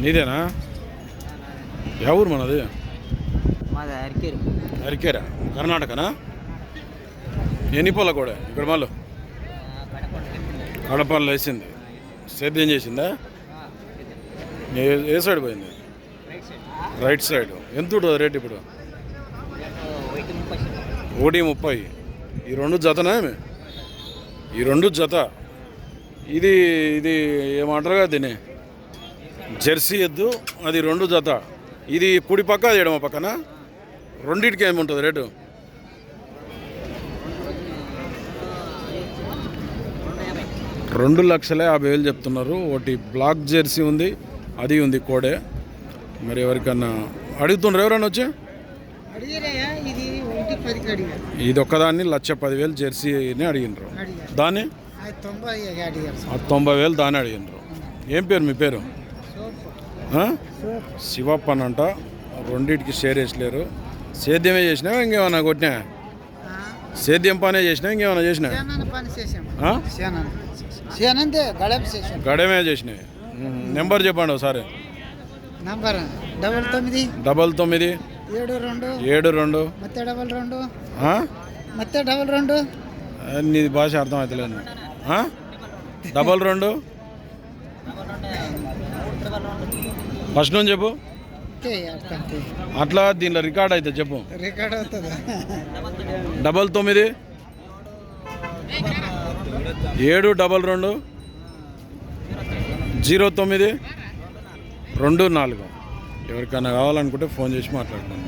నీదేనా? ఏ ఊరు మనది? మాది అరికేరు. అరికేరా? కర్ణాటకనా? ఎన్ని పొల కూడా ఇక్కడ మళ్ళీ కడపల్లో వేసింది. సేద్యం చేసిందా? ఏ- సైడ్ పోయింది? Right side. ఎంత ఉంటుంది రేట్ ఇప్పుడు? ఒకటి ముప్పై. ఈ రెండు జతనా? ఈ రెండు జత. ఇది ఇది ఏమంటారు కదా దీన్ని? జెర్సీ ఎద్దు అది రెండు జత. ఇది కుడి పక్క అది ఎడమ పక్కన. రెండింటికి ఏముంటుంది రేటు? రెండు లక్షల యాభై వేలు చెప్తున్నారు. ఒకటి బ్లాక్ జెర్సీ ఉంది అది ఉంది కోడే. మరి ఎవరికన్నా అడుగుతుండ్రు ఎవరన్నా వచ్చి? ఇది ఒక్కదాన్ని లక్ష పదివేలు జెర్సీని అడిగినరు దాన్ని? తొంభై వేలు దాన్ని అడిగినరు ఏం పేరు మీ పేరు? శివప్పన్ అంట రెండింటికి షేర్ వేసలేరు సేద్యమే చేసినావా ఇంకేమన్నా కొట్టినా సేద్యం పనే చేసినా ఇంకేమన్నా చేసినా సేనాన్ని పని చేసాం ఆ? సేనాన్ని సేనంతే గడప చేసాం గడమే చేసినాయి ఉమ్, నెంబర్ చెప్పండి ఒకసారి నంబర్ డబల్ తొమ్మిది డబల్ తొమ్మిది ఏడు రెండు ఏడు రెండు ಮತ್ತೆ డబల్ రెండు ఆ? ಮತ್ತೆ డబల్ రెండు ఆ, నీ భాష అర్థమవుతలేదు ఆ? డబల్ రెండు ఫస్ట్ నుంచి చెప్పు. అట్లా దీనిలో రికార్డ్ అయితే చెప్పు. రికార్డ్ అవుతుందా? డబల్ తొమ్మిది. ఏడు డబల్ రెండు. జీరో తొమ్మిది. రెండు నాలుగు. ఎవరికైనా కావాలనుకుంటే ఫోన్ చేసి మాట్లాడుతున్నాను